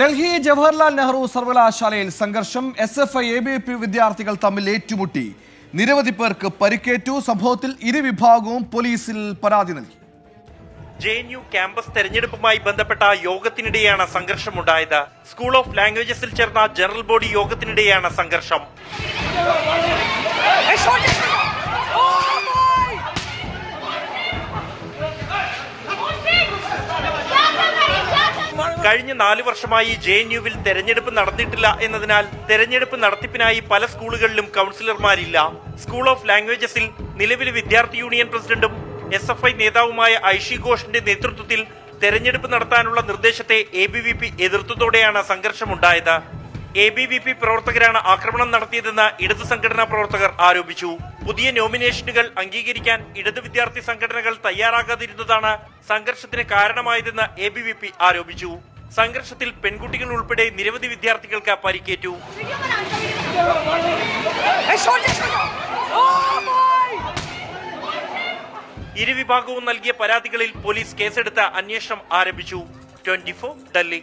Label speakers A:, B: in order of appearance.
A: ഡൽഹി ജവഹർലാൽ നെഹ്റു സർവകലാശാലയിൽ സംഘർഷം S F I A B P വിദ്യാർത്ഥികൾ തമ്മിൽ ഏറ്റുമുട്ടി. നിരവധി പേർക്ക് പരിക്കേറ്റു. സംഭവത്തിൽ ഇരുവിഭാഗവും പോലീസിൽ പരാതി നൽകി.
B: ജെ എൻ യു ക്യാമ്പസ് തെരഞ്ഞെടുപ്പുമായി ബന്ധപ്പെട്ട യോഗത്തിനിടെയാണ് സംഘർഷമുണ്ടായത്. സ്കൂൾ ഓഫ് ലാംഗ്വേജസിൽ ചേർന്ന ജനറൽ ബോഡി യോഗത്തിനിടെയാണ് സംഘർഷം. കഴിഞ്ഞ നാല് വർഷമായി ജെ എൻ യുവിൽ തെരഞ്ഞെടുപ്പ് നടന്നിട്ടില്ല എന്നതിനാൽ തെരഞ്ഞെടുപ്പ് നടത്തിപ്പിനായി പല സ്കൂളുകളിലും കൗൺസിലർമാരില്ല. സ്കൂൾ ഓഫ് ലാംഗ്വേജസിൽ നിലവിലെ വിദ്യാർത്ഥി യൂണിയൻ പ്രസിഡന്റും എസ് എഫ് ഐ നേതാവുമായ ഐഷി ഘോഷിന്റെ നേതൃത്വത്തിൽ തെരഞ്ഞെടുപ്പ് നടത്താനുള്ള നിർദ്ദേശത്തെ എ ബി വി പി എതിർത്തതോടെയാണ് സംഘർഷമുണ്ടായത്. എ ബി വി പി പ്രവർത്തകരാണ് ആക്രമണം നടത്തിയതെന്ന് ഇടത് സംഘടനാ പ്രവർത്തകർ ആരോപിച്ചു. പുതിയ നോമിനേഷനുകൾ അംഗീകരിക്കാൻ ഇടത് വിദ്യാർത്ഥി സംഘടനകൾ തയ്യാറാകാതിരുന്നതാണ് സംഘർഷത്തിന് കാരണമായതെന്ന് എ ബി വി പി ആരോപിച്ചു. സംഘർഷത്തിൽ പെൺകുട്ടികൾ ഉൾപ്പെടെ നിരവധി വിദ്യാർത്ഥികൾക്ക് പരിക്കേറ്റു. ഇരുവിഭാഗവും നൽകിയ പരാതികളിൽ പോലീസ് കേസെടുത്ത് അന്വേഷണം ആരംഭിച്ചു. Twenty four Delhi.